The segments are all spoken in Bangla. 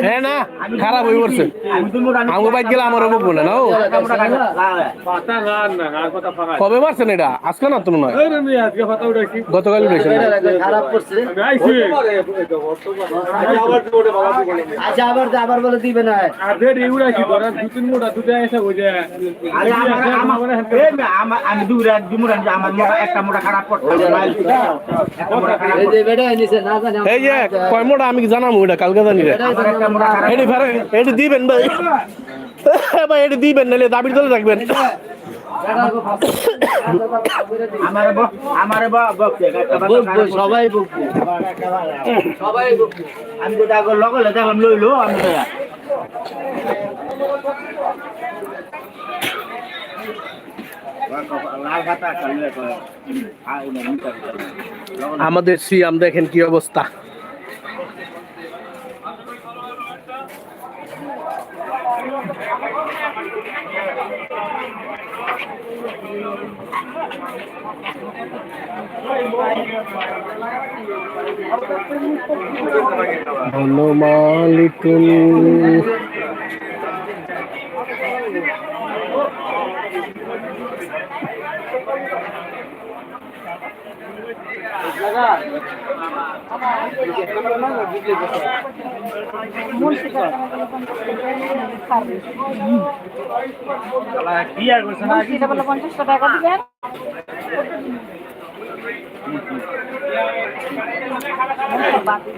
হ্যাঁ না খারাপ হয়ে পড়ছে। আমার বাইক গেলে আমারও বকবো না না কবে মারছেন এটা? আজকে না তো মনে হয় গতকাল উঠেছে বলে আমার আমার আমি দূরে দিমুর মোটা একটা মোটা খারাপ করছে এই যে বেটা নিছে না জানি এই যে কয় মোটা আমি জানাম ওটা কালকে জানি রে। এটি ফেরে এটি দিবেন ভাই ভাই এটি দিবেন নাহলে দাবির দলে রাখবেন সবাই সবাই আমি তো লগলে দেখলাম লইলো আমাদের সিয়াম দেখেন কি অবস্থা সেটা বলে পঞ্চাশ টাকা দিবেন।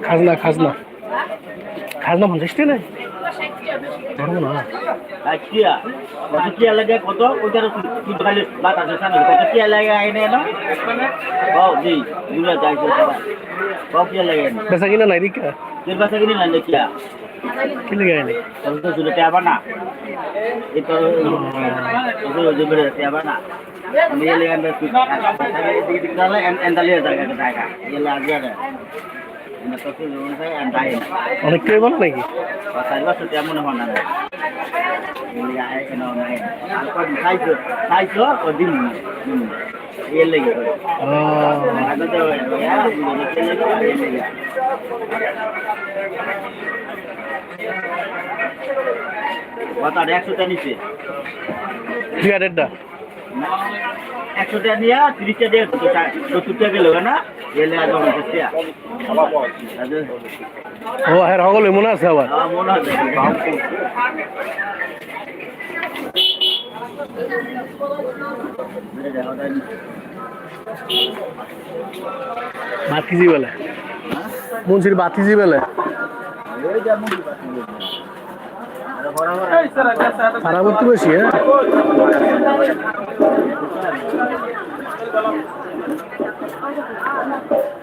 খাজনা খাজনা। খাজনা পঞ্চাশ টাকা নাই ধরবো না কিয়া কিয়া লাগে কত ওইটার খালি বাতাসে সামনে কত কিয়া লাগে আইনে না ও জি দুলা যাইছে সারা কত কিয়া লাগে বেচা কিনা নাই রিকা এর পাশে কিনি না কিয়া কি লেগে আইনি তবে তো সুলে টেবা না তো টেবা জায়গা জায়গা এলে আগে আগে না তো সুলে হয় এন্ডাই অনেক কেউ বলে নাকি একশোটা নিচে দুই হাজারটা একশোটা নিয়ে তিরিশটা দিয়ে সত্তরটা গেল না? আজ আমার কাছে ও হ্যাঁ সকলে মনে আছে আবার? মনে হয়? বাতিজি বেলে। মুন্সির বাতিজি বেলে। সারা করতে বেশি হ্যাঁ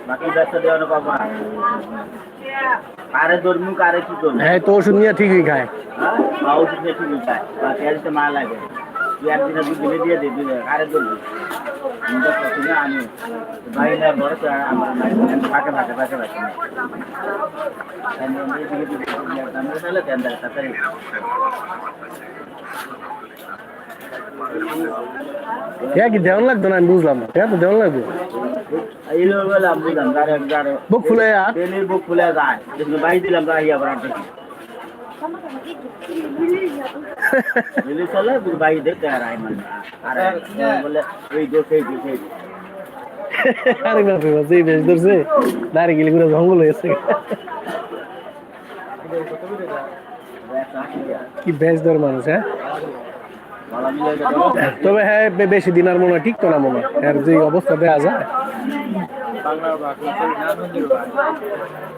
বাকি ব্যবসা দেওয়ানো পাবা কারে ধর্মু কারে কি করব হ্যাঁ তো ওষুধ নিয়ে ঠিকই খায় হ্যাঁ ওষুধ নিয়ে ঠিক চাই বা তেলতে আমি না বড় ফাঁকে ফাঁকে ফাঁকে ফাঁকে তাহলে দেন তাড়াতাড়ি কি দেওয়ান লাগতো না আমি বুঝলাম না তো দেওয়ান লাগবে বুক ফুলে বুক খুলে যায়। বাই দিলাম আর আই মানে। আর বলে এই দোষ এই আরে বাপরে বাপ এই বেশ ধরছে দাঁড়িয়ে গেলে পুরো জঙ্গল হয়েছে কি বেশ ধর মানুষ হ্যাঁ? তবে হ্যাঁ বেশি দিন আর মনে হয় ঠিক তো না মনে হয়। এর যে অবস্থা দেওয়া যায়।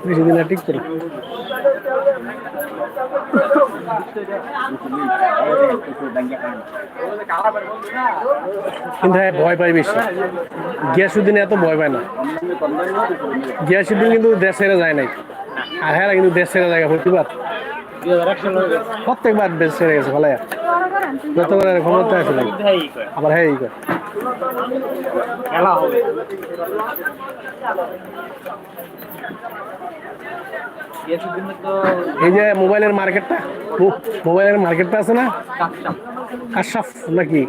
বেশি দিন আর কিন্তু হ্যাঁ ভয় পাই বেশি। গিয়াসুদ্দিন এত ভয় পায় না। গিয়াসুদ্দিন কিন্তু দেশ ছেড়ে যায় নাই। আর হ্যাঁ কিন্তু দেশ ছেড়ে যায় প্রতিবার। প্রত্যেকবার দেশ ছেড়ে গেছে ভালো যতবার ক্ষমতা আছে নাকি? আবার হ্যাঁ এই করে। খেলা হবে। এই যে মোবাইলের মার্কেটটা মোবাইলের মার্কেটটা আছে না? আশরাফ নাকি?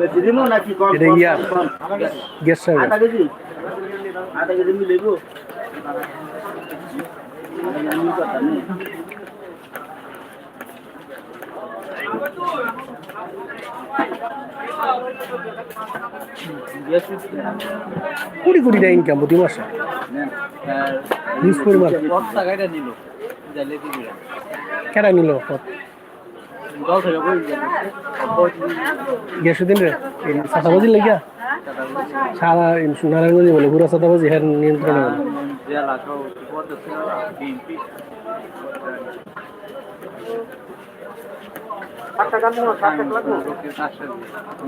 এটা ইয়া। গ্যাস সাহেব কোটি কোটি টাকা ইনকাম প্রতি মাসে? Huge পরিমাণ। কেটা নিল করে রে সাতাবাজি লেগিয়া? সারা নারায়ণগঞ্জ বলে পুরো সাতাবাজি হ্যাঁ নিয়ন্ত্রণে বলে জেলা সব পদ্ধতি বিএনপি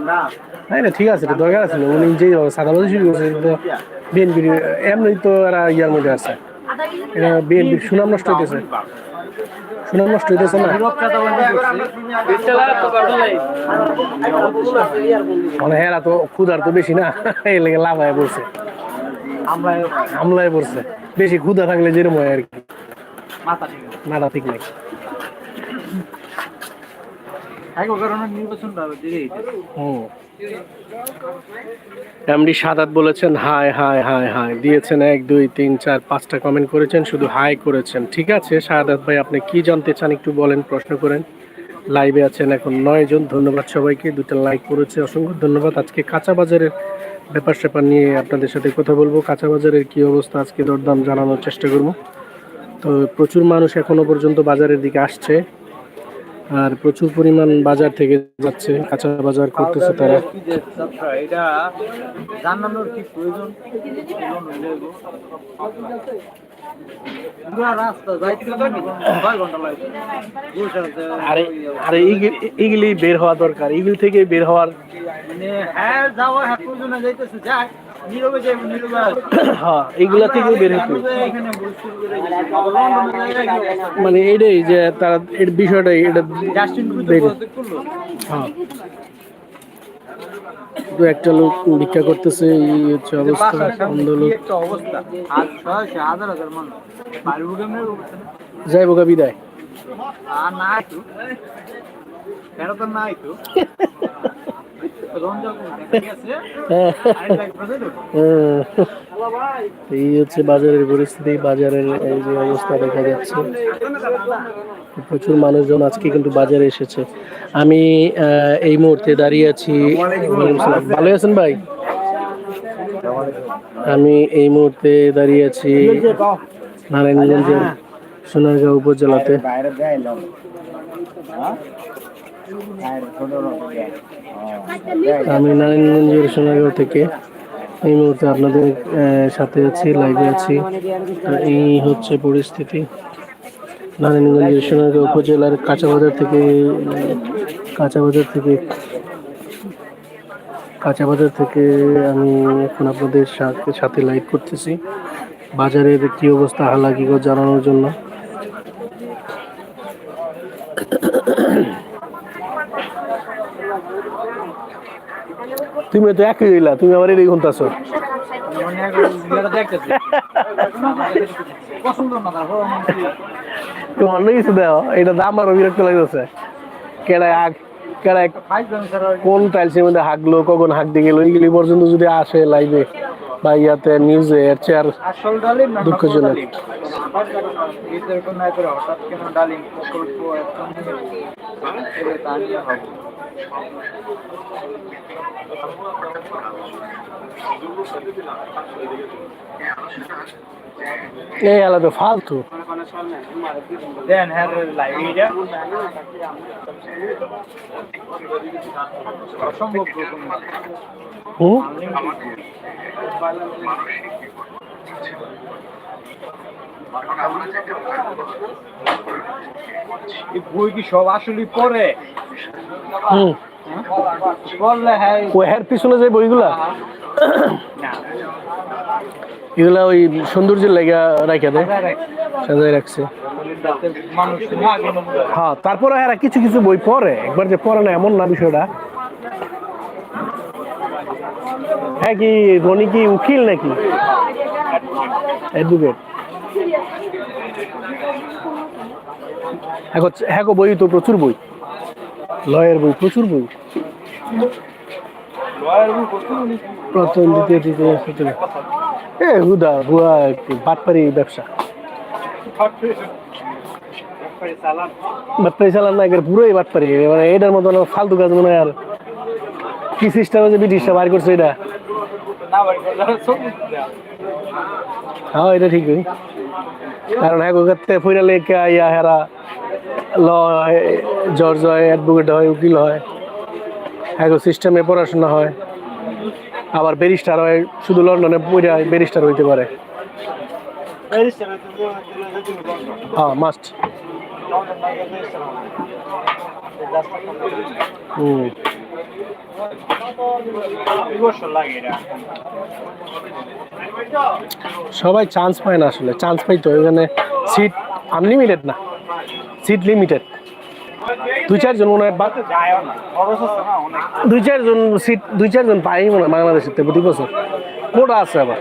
না না ঠিক আছে দরকার আছে না। উনি যে সাদাবাজি শুরু করছে তো বিএনপির এমনি তো এরা ইয়ার মধ্যে আছে। এটা বিএনপির সুনাম নষ্ট হইতেছে। সুনাম নষ্ট হইতেছে না। মানে এরা তো ক্ষুধার তো বেশি না এই লেগে লাভ হয়ে পড়ছে হামলায় পড়ছে। বেশি ক্ষুধা থাকলে যেরকম হয় আর কি। মাথা ঠিক নাই এক কারণে নির্বাচনটা দিলেই হুম এমডি সাদাত বলেছেন, হাই হাই হাই হাই। দিয়েছেন এক, দুই, তিন, চার, পাঁচটা কমেন্ট করেছেন, শুধু হাই করেছেন। ঠিক আছে, সাদাত ভাই, আপনি কি জানতে চান একটু বলেন, প্রশ্ন করেন। লাইভে আছেন এখন নয় জন, ধন্যবাদ সবাইকে। দুটো লাইক করেছে, অসংখ্য ধন্যবাদ। আজকে কাঁচা বাজারের ব্যাপার স্যাপার নিয়ে আপনাদের সাথে কথা বলব। কাঁচা বাজারের কি অবস্থা, আজকে দরদাম জানানোর চেষ্টা করব। তো প্রচুর মানুষ এখনও পর্যন্ত বাজারের দিকে আসছে। আর প্রচুর পরিমাণ বাজার থেকে যাচ্ছে কাঁচা বাজার করতেছে তারা। এটা জানানোর কি প্রয়োজন? পুরা রাস্তা যাইতে ছয় ঘণ্টা লাগে আরে আরে এইগুলি- এইগুলি বের হওয়া দরকার। এইগুলি থেকে বের হওয়ার মানে হ্যাঁ যাওয়া হ্যাঁ প্রয়োজনে যাইতেছে? যাক হ্যাঁ এইগুলা থেকে বের হতে অবস্থা? মানে এইটাই যে তারা এর বিষয়টাই এটা করল। হ্যাঁ। দু একটা লোক ভিক্ষা করতেছে এই হচ্ছে অবস্থা অন্ধ লোক একটা বিদায় আর না আইতো কেন তো না তো। হ্যাঁ। এই হচ্ছে বাজারের পরিস্থিতি, বাজারের এই যে অবস্থা দেখা যাচ্ছে। প্রচুর মানুষজন আজকে কিন্তু বাজারে এসেছে। আমি এই মুহূর্তে দাঁড়িয়ে আছি। ভালো আছেন ভাই? আমি এই মুহূর্তে দাঁড়িয়ে আছি নারায়ণগঞ্জের সোনারগাঁও উপজেলাতে। আমি নারায়ণগঞ্জের সোনারগাঁও থেকে এই মুহূর্তে আপনাদের সাথে আছি লাইভে আছি। এই হচ্ছে পরিস্থিতি। নারায়ণগঞ্জের সোনারগাঁও উপজেলার কাঁচা বাজার থেকে কাঁচা বাজার থেকে কাঁচা বাজার থেকে আমি এখন আপনাদের সাথে সাথে লাইভ করতেছি। বাজারের কি অবস্থা হালাকিগো জানানোর জন্য। তুমি তো একই হইলা তুমি আমার না নেই কিছু দেও এটা তো আমারও বিরক্ত লাগতেছে কেডায় আগ কোন টাইলসের মধ্যে হাগলো, কখন হাঁক দিয়ে গেল এইগুলি পর্যন্ত যদি আসে লাইভে বা ইয়াতে নিউজে এর চেয়ে আর আসল ডালিম না দুঃখজনক। এদের কোনো নাই করে হঠাৎ কেন ডালিম প্রকল্প এই আলাদা ফালতু। দেন হ্যাঁ লাইভ এটা অসম্ভব বই কি সব আসলে পড়ে? হুম। হ্যাঁ হের পিছনে যে বইগুলা? এগুলা ওই সৌন্দর্যের লেগা রাখা দেয়. সাজাই রাখছে। হ্যাঁ তারপরে এরা কিছু কিছু বই পড়ে। একবার যে পড়ে না এমন না বিষয়টা। হ্যাঁ কি ধনী কি উকিল নাকি? অ্যাডভোকেট হ্যাঁ হ্যাঁ বই তো প্রচুর বই। লয়ের বই প্রচুর বই। প্রথম দ্বিতীয় তৃতীয় তৃতীয় এ হুদা হুয়া বাটপারি ব্যবসা। বাটপারি চালান। না একের পুরোই বাটপারি। মানে এটার মতন ফালতু কাজ মনে হয় আর কি সিস্টেম আছে ব্রিটিশটা বার করছে এটা? হ্যাঁ এটা ঠিকই। কারণ করতে ফুইরা লেখে ইয়া হেরা। ল হয় জর্জ হয় অ্যাডভোকেট হয়, উকিল হয়। হ্যাঁ সিস্টেমে পড়াশোনা হয়। আবার ব্যারিস্টার হয়, শুধু লন্ডনে পড়ে ব্যারিস্টার হইতে পারে। হ্যাঁ মাস্ট সবাই চান্স পায় না আসলে। চান্স পাই তো এখানে সিট আনলিমিটেড না। Seat limited. দুই, চারজন মনে হয় দুই, চারজন সিট দুই, চারজন পাই মনে হয় বাংলাদেশের থেকে প্রতি বছর। কোটা আছে আবার।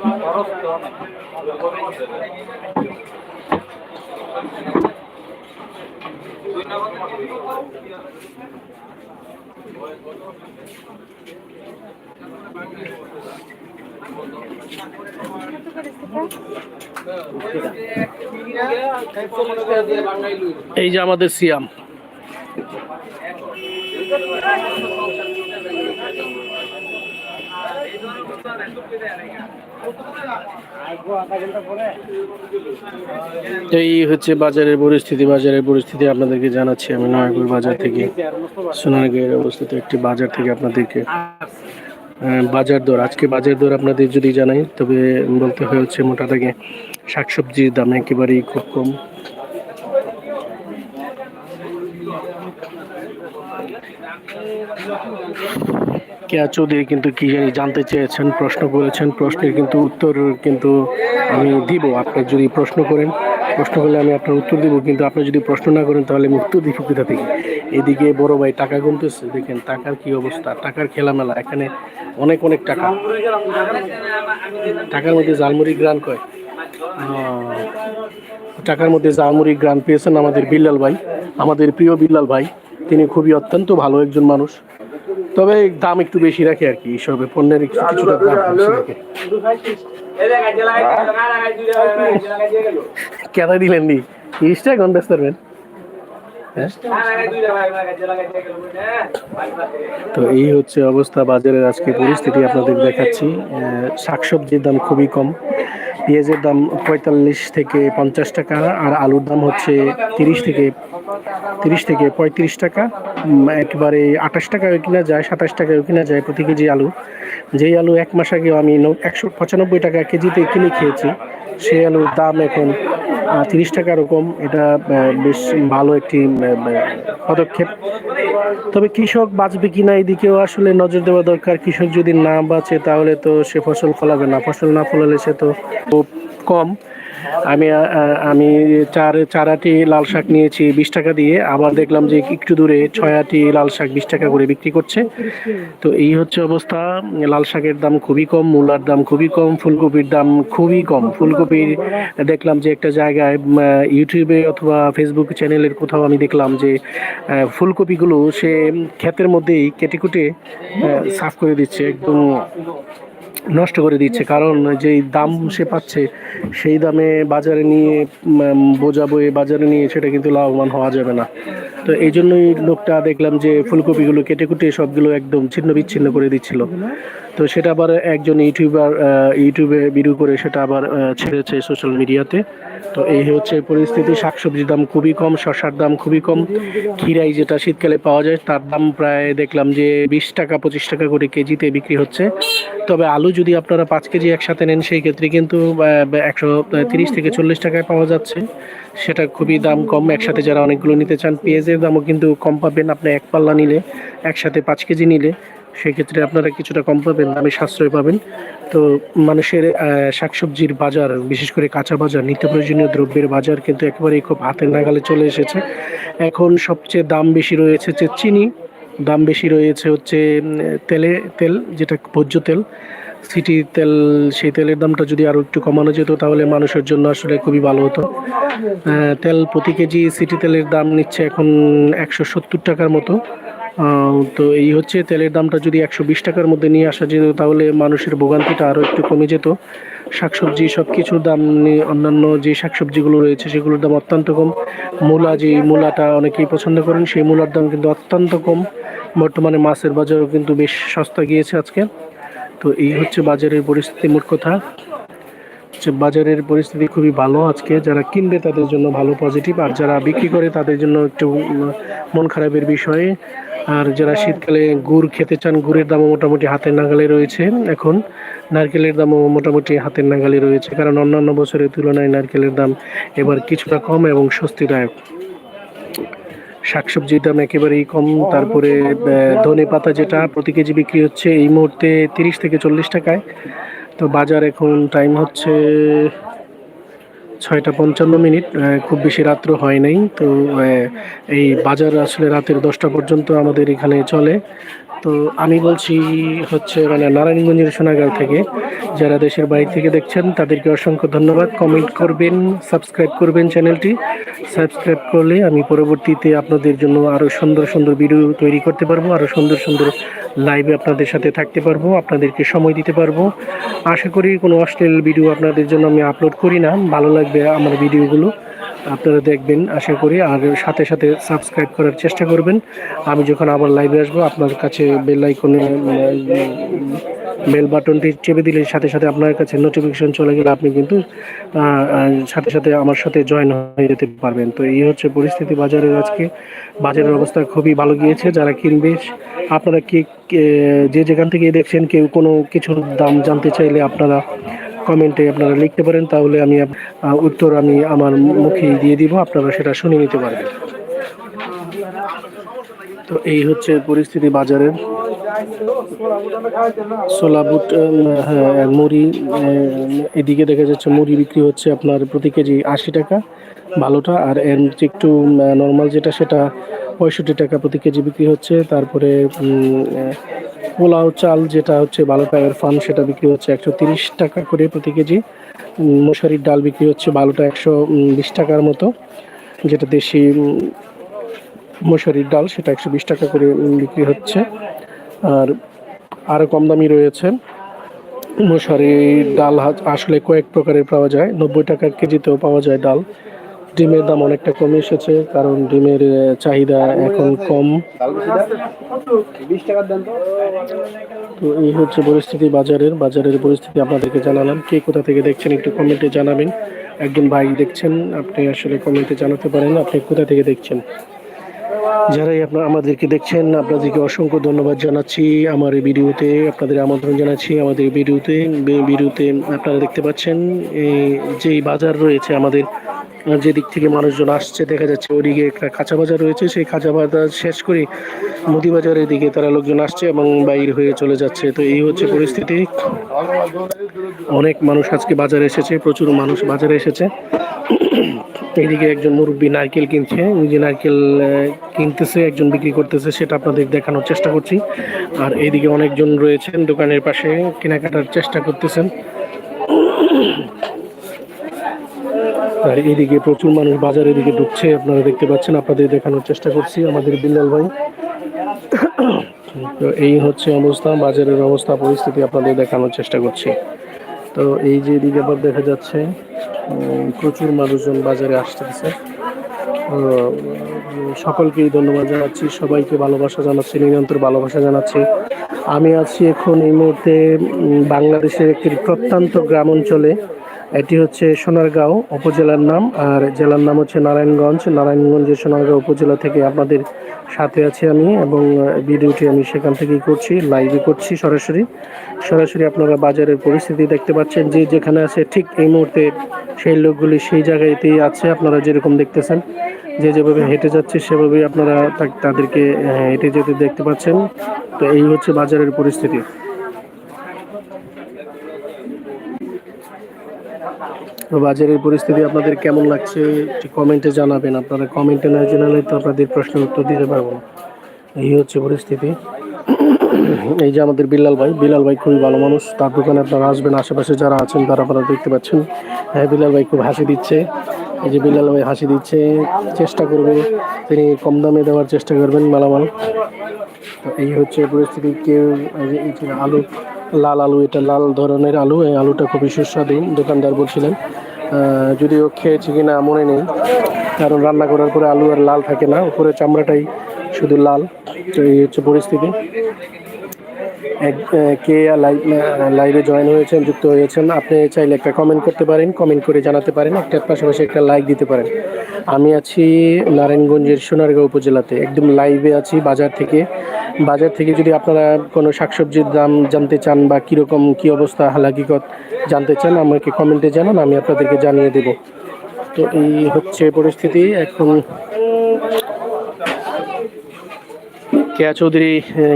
এই যে আমাদের সিয়াম। এই হচ্ছে বাজারের পরিস্থিতি। বাজারের পরিস্থিতি আপনাদেরকে জানাচ্ছি আমি নয়াপুর বাজার থেকে। সোনারগাঁয়ের অবস্থিত একটি বাজার থেকে আপনাদেরকে বাজার দর। আজকে বাজার দর আপনাদের যদি জানাই, তবে বলতে হয় হচ্ছে মোটা দাগে শাকসবজির দাম একেবারেই খুব কম। কেয়া চৌধুরী কিন্তু কি জানি জানতে চেয়েছেন, প্রশ্ন করেছেন, প্রশ্নের কিন্তু উত্তর কিন্তু আমি দিব। আপনি যদি প্রশ্ন করেন, প্রশ্ন করলে আমি আপনার উত্তর দিব, কিন্তু আপনি যদি প্রশ্ন না করেন তাহলে আমি উত্তর দিব থেকে। এদিকে বড় ভাই টাকা গুনতেছে, দেখেন টাকার কি অবস্থা, টাকার খেলামেলা, এখানে অনেক অনেক টাকা। টাকার মধ্যে জালমুড়ি গ্রান কয়? টাকার মধ্যে জালমুড়ি গ্রান পেয়েছেন আমাদের বিল্লাল ভাই, আমাদের প্রিয় বিল্লাল ভাই। তিনি খুবই অত্যন্ত ভালো একজন মানুষ। তবে দাম একটু বেশি রাখে আর কি এইসব পণ্যের কিছুটা দাম বেশি রাখে। কেন দিলেন নি এখন ব্যস্ত পারবেন হ্যাঁ? তো এই হচ্ছে অবস্থা বাজারের আজকে পরিস্থিতি আপনাদের দেখাচ্ছি। শাকসবজির দাম খুবই কম। পেঁয়াজের দাম পঁয়তাল্লিশ থেকে পঞ্চাশ টাকা আর আলুর দাম হচ্ছে তিরিশ থেকে তিরিশ থেকে পঁয়ত্রিশ টাকা একেবারে আঠাশ টাকায় কিনা যায়, সাতাশ টাকায় কিনা যায় প্রতি কেজি আলু। যেই আলু এক মাস আগে আমি একশো পঁচানব্বই টাকা কেজিতে কিনে খেয়েছি, সেই আলুর দাম এখন তিরিশ টাকা রকম এটা বেশ ভালো একটি পদক্ষেপ। তবে কৃষক বাঁচবে কিনা এদিকেও আসলে নজর দেওয়া দরকার। কৃষক যদি না বাঁচে, তাহলে তো সে ফসল ফলাবে না। ফসল না ফলালে সে তো খুব কম। আমি আমি চার, চারাটি লাল শাক নিয়েছি বিশ টাকা দিয়ে। আবার দেখলাম যে একটু দূরে ছয়াটি লাল শাক বিশ টাকা করে বিক্রি করছে। তো এই হচ্ছে অবস্থা। লাল শাকের দাম খুবই কম, মূলার দাম খুবই কম, ফুলকপির দাম খুবই কম। ফুলকপির দেখলাম যে একটা জায়গায় ইউটিউবে অথবা ফেসবুক চ্যানেলের কোথাও আমি দেখলাম যে ফুলকপিগুলো সে ক্ষেতের মধ্যেই কেটে কুটে সাফ করে দিচ্ছে। একদম নষ্ট করে দিচ্ছে। কারণ যেই দাম সে পাচ্ছে সেই দামে বাজারে নিয়ে বোঝা বয়ে বাজারে নিয়ে সেটা কিন্তু লাভবান হওয়া যাবে না। তো এই জন্যই লোকটা দেখলাম যে ফুলকপিগুলো কেটে কুটে সবগুলো একদম ছিন্ন বিচ্ছিন্ন করে দিচ্ছিল। তো সেটা আবার একজন ইউটিউবার ইউটিউবে ভিডিও করে সেটা আবার ছেড়েছে সোশ্যাল মিডিয়াতে তো। এই হচ্ছে পরিস্থিতি, শাকসবজির দাম খুবই কম, শসার দাম খুবই কম। খিরাই যেটা শীতকালে পাওয়া যায়, তার দাম প্রায় দেখলাম যে বিশ টাকা, পঁচিশ টাকা করে কেজিতে বিক্রি হচ্ছে। তবে আলু যদি আপনারা পাঁচ কেজি একসাথে নেন, সেই ক্ষেত্রে কিন্তু একশো তিরিশ থেকে চল্লিশ টাকায় পাওয়া যাচ্ছে। সেটা খুবই দাম কম। একসাথে যারা অনেকগুলো নিতে চান, পেঁয়াজের দামও কিন্তু কম পাবেন। আপনি এক পাল্লা নিলে, একসাথে পাঁচ কেজি নিলে। সেক্ষেত্রে আপনারা কিছুটা কম পাবেন, দামে সাশ্রয় পাবেন। তো মানুষের শাকসবজির বাজার, বিশেষ করে কাঁচা বাজার নিত্য প্রয়োজনীয় দ্রব্যের বাজার কিন্তু একেবারেই খুব হাতের নাগালে চলে এসেছে। এখন সবচেয়ে দাম বেশি রয়েছে যে চিনি, দাম বেশি রয়েছে হচ্ছে তেলে, তেল, যেটা ভোজ্য তেল। সিটি তেল, সেই তেলের দামটা যদি আরও একটু কমানো যেত তাহলে মানুষের জন্য আসলে খুবই ভালো হতো। তেল প্রতি কেজি সিটি তেলের দাম নিচ্ছে এখন একশো সত্তর টাকার মতো। তো এই হচ্ছে তেলের দামটা যদি একশো বিশ টাকার মধ্যে নিয়ে আসা যেত, তাহলে মানুষের ভোগান্তিটা আরও একটু কমে যেত। শাকসবজি সব কিছুর দাম নিয়ে অন্যান্য যে শাকসবজিগুলো রয়েছে, সেগুলোর দাম অত্যন্ত কম। মূলা, যে মূলাটা অনেকেই পছন্দ করেন, সেই মূলার দাম কিন্তু অত্যন্ত কম। বর্তমানে মাছের বাজারও কিন্তু বেশ সস্তা গিয়েছে আজকে। তো এই হচ্ছে বাজারের পরিস্থিতি মোট কথা। যে বাজারের পরিস্থিতি খুবই ভালো আজকে। যারা কিনবে তাদের জন্য ভালো পজিটিভ আর যারা বিক্রি করে তাদের জন্য একটু মন খারাপের বিষয়। আর যারা শীতকালে গুড় খেতে চান, গুড়ের দামও মোটামুটি হাতের নাগালে রয়েছে এখন। নারকেলের দামও মোটামুটি হাতের নাগালে রয়েছে, কারণ অন্যান্য বছরের তুলনায় নারকেলের দাম এবার কিছুটা কম এবং স্বস্তিদায়ক। শাকসবজির দাম একেবারেই কম, তারপরে ধনে পাতা যেটা প্রতি কেজি বিক্রি হচ্ছে এই মুহূর্তে তিরিশ থেকে চল্লিশ টাকায়। তো বাজার এখন টাইম হচ্ছে ছয়টা পঞ্চান্ন মিনিট খুব বেশি রাত্র হয় নাই। তো এই বাজার আসলে রাতের দশটা পর্যন্ত আমাদের এখানে চলে। তো আমি বলছি হচ্ছে মানে নারায়ণগঞ্জের সোনাগাঁও থেকে। যারা দেশের বাইরে থেকে দেখছেন, তাদেরকে অসংখ্য ধন্যবাদ। কমেন্ট করবেন, সাবস্ক্রাইব করবেন চ্যানেলটি। সাবস্ক্রাইব করলে আমি পরবর্তীতে আপনাদের জন্য আরও সুন্দর সুন্দর ভিডিও তৈরি করতে পারব আরও সুন্দর সুন্দর লাইভে আপনাদের সাথে থাকতে পারব, আপনাদেরকে সময় দিতে পারব। আশা করি কোনো অশ্লীল ভিডিও আপনাদের জন্য আমি আপলোড করি না। ভালো লাগবে আমার ভিডিওগুলো আপনারা দেখবেন, আশা করি। আর সাথে সাথে সাবস্ক্রাইব করার চেষ্টা করবেন। আমি যখন আবার লাইভে আসব, আপনার কাছে বেল আইকনে বেল বাটনটি চেপে দিলে সাথে সাথে আপনার কাছে নোটিফিকেশন চলে গেলে আপনি কিন্তু সাথে সাথে আমার সাথে জয়েন হয়ে যেতে পারবেন। তো এই হচ্ছে পরিস্থিতি বাজারের আজকে। বাজারের অবস্থা খুবই ভালো গিয়েছে। যারা কিনবে, আপনারা কে- যে যেখান থেকে দেখছেন, কেউ কোনো কিছুর দাম জানতে চাইলে আপনারা কমেন্টে আপনারা লিখতে পারেন তাহলে আমি উত্তর আমি আমার মুখেই দিয়ে দিব আপনারা সেটা শুনে নিতে পারবেন। তো এই হচ্ছে পরিস্থিতি বাজারের। ছোলা বুট হ্যাঁ, মুড়ি এদিকে দেখা যাচ্ছে মুড়ি বিক্রি হচ্ছে আপনার প্রতি কেজি আশি টাকা ভালোটা। আর একটু নর্মাল যেটা সেটা পঁয়ষট্টি টাকা প্রতি কেজি বিক্রি হচ্ছে। তারপরে পোলাও চাল যেটা হচ্ছে ভালো পায়ের ফার্ম, সেটা বিক্রি হচ্ছে একশো তিরিশ টাকা করে প্রতি কেজি। মশারির ডাল বিক্রি হচ্ছে ভালোটা একশো বিশ টাকার মতো। যেটা দেশি মশারির ডাল, সেটা একশো বিশ টাকা করে বিক্রি হচ্ছে। আর আরও কম দামি রয়েছে। মশারির ডাল আসলে কয়েক প্রকারের পাওয়া যায়। নব্বই টাকা কেজিতেও পাওয়া যায় ডাল। ডিমের দাম অনেকটা কমে এসেছে, কারণ ডিমের চাহিদা এখন কম। তো এই হচ্ছে পরিস্থিতি বাজারের বাজারের পরিস্থিতি আপনাদেরকে জানালাম। কে কোথা থেকে দেখছেন একটু কমেন্টে জানাবেন। একজন ভাই দেখছেন, আপনি আসলে কমেন্টে জানাতে পারেন, আপনি কোথা থেকে দেখছেন? যারাই আপনার আমাদেরকে দেখছেন, আপনাদেরকে অসংখ্য ধন্যবাদ জানাচ্ছি আমার এই ভিডিওতে, আপনাদের আমন্ত্রণ জানাচ্ছি আমাদের ভিডিওতে। ভিডিওতে আপনারা দেখতে পাচ্ছেন যেই বাজার রয়েছে আমাদের যে দিক থেকে মানুষজন আসছে, দেখা যাচ্ছে ওদিকে একটা কাঁচা বাজার রয়েছে। সেই কাঁচা বাজার শেষ করে মুদি বাজারের দিকে তারা লোকজন আসছে এবং বাইর হয়ে চলে যাচ্ছে। তো এই হচ্ছে পরিস্থিতি। অনেক মানুষ আজকে বাজারে এসেছে, প্রচুর মানুষ বাজারে এসেছে। এইদিকে একজন মুরব্বী নারকেল কিনছে নিজে নারকেল কিনতেছে, একজন বিক্রি করতেছে, সেটা আপনাদের দেখানোর চেষ্টা করছি। আর এইদিকে অনেকজন রয়েছেন দোকানের পাশে, কেনাকাটার চেষ্টা করতেছেন। আর এইদিকে প্রচুর মানুষ বাজারের দিকে ঢুকছে, আপনারা দেখতে পাচ্ছেন, আপনাদের দেখানোর চেষ্টা করছি আমাদের বিল্লাল ভাই। তো এই হচ্ছে অবস্থা, বাজারের অবস্থা, পরিস্থিতি আপনাদের দেখানোর চেষ্টা করছি। তো এই যে এদিকে আবার দেখা যাচ্ছে প্রচুর মানুষজন বাজারে আসতেছে। সকলকেই ধন্যবাদ জানাচ্ছি, সবাইকে ভালোবাসা জানাচ্ছি, নিরন্তর ভালোবাসা জানাচ্ছি। আমি আছি এখন এই মুহূর্তে বাংলাদেশের একটি প্রত্যন্ত গ্রাম অঞ্চলে। এটি হচ্ছে সোনারগাঁও উপজেলার নাম, আর জেলার নাম হচ্ছে নারায়ণগঞ্জ। নারায়ণগঞ্জের সোনারগাঁও উপজেলা থেকে আপনাদের সাথে আছি আমি এবং ভিডিওটি আমি সেখান থেকেই করছি লাইভে করছি সরাসরি। সরাসরি আপনারা বাজারের পরিস্থিতি দেখতে পাচ্ছেন যে যেখানে আছে ঠিক এই মুহূর্তে সেই লোকগুলি সেই জায়গাতেই আছে, আপনারা যেরকম দেখতেছেন। যে যেভাবে হেঁটে যাচ্ছে সেভাবেই আপনারা তাদেরকে হেঁটে যেতে দেখতে পাচ্ছেন। তো এই হচ্ছে বাজারের পরিস্থিতি। তো বাজারের পরিস্থিতি আপনাদের কেমন লাগছে? কমেন্টে জানাবেন। আপনারা কমেন্টে না জানালে তো আপনাদের প্রশ্নের উত্তর দিতে পারব না। এই হচ্ছে পরিস্থিতি। এই যে আমাদের বিল্লাল ভাই বিল্লাল ভাই খুবই ভালো মানুষ। তার দোকানে আপনারা আসবেন, আশেপাশে যারা আছেন তারা আপনারা দেখতে পাচ্ছেন। হ্যাঁ বিল্লাল ভাই খুব হাসি দিচ্ছে। এই যে বিল্লাল ভাই হাসি দিচ্ছে, চেষ্টা করবে। তিনি কম দামে দেওয়ার চেষ্টা করবেন মালামাল। এই হচ্ছে পরিস্থিতি। কেউ এই যে আলু লাল আলু, এটা লাল ধরনের আলু। এই আলুটা খুবই সুস্বাদু, দোকানদার বলছিলেন। যদিও খেয়েছি কিনা মনে নেই, কারণ রান্না করার পরে আলু আর লাল থাকে না, উপরে চামড়াটাই শুধু লাল, তো এই হচ্ছে পরিস্থিতি। কে লাইভ জয়েন হয়েছেন, যুক্ত হয়েছেন, আপনি চাইলে একটা কমেন্ট করতে পারেন কমেন্ট করে জানাতে পারেন, একটার পাশাপাশি একটা লাইক দিতে পারেন। আমি আছি নারায়ণগঞ্জের সোনারগাঁও উপজেলাতে, একদম লাইভে আছি বাজার থেকে। বাজার থেকে যদি আপনারা কোনো শাকসবজির দাম জানতে চান বা কীরকম, কী অবস্থা হালাকিকত জানতে চান, আমাকে কমেন্টে জানান, আমি আপনাদেরকে জানিয়ে দেব। তো এই হচ্ছে পরিস্থিতি, এখন কেয়া চৌধুরী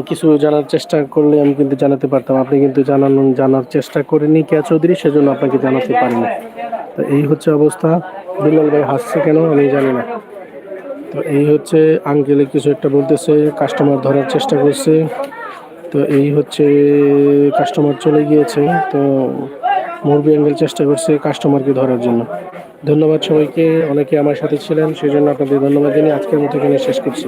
কিছু জানার চেষ্টা করলে আমি কিন্তু জানাতে পারতাম। আপনি কিন্তু জানানো, জানার চেষ্টা করেনি কেয়া চৌধুরী, সেজন্য আপনাকে জানাতে পারিনি। তো এই হচ্ছে অবস্থা। বিল্লাল ভাই হাসছে কেন আমি জানি না। তো এই হচ্ছে আঙ্কেলে কিছু একটা বলতেছে কাস্টমার ধরার চেষ্টা করছে। তো এই হচ্ছে কাস্টমার চলে গিয়েছে। তো মুরবি অ্যাঙ্গেল চেষ্টা করছে কাস্টমারকে ধরার জন্য। ধন্যবাদ সবাইকে। অনেকে আমার সাথে ছিলেন সেই জন্য আপনাদের ধন্যবাদ জানিয়ে আজকের মতো এখানে শেষ করছি।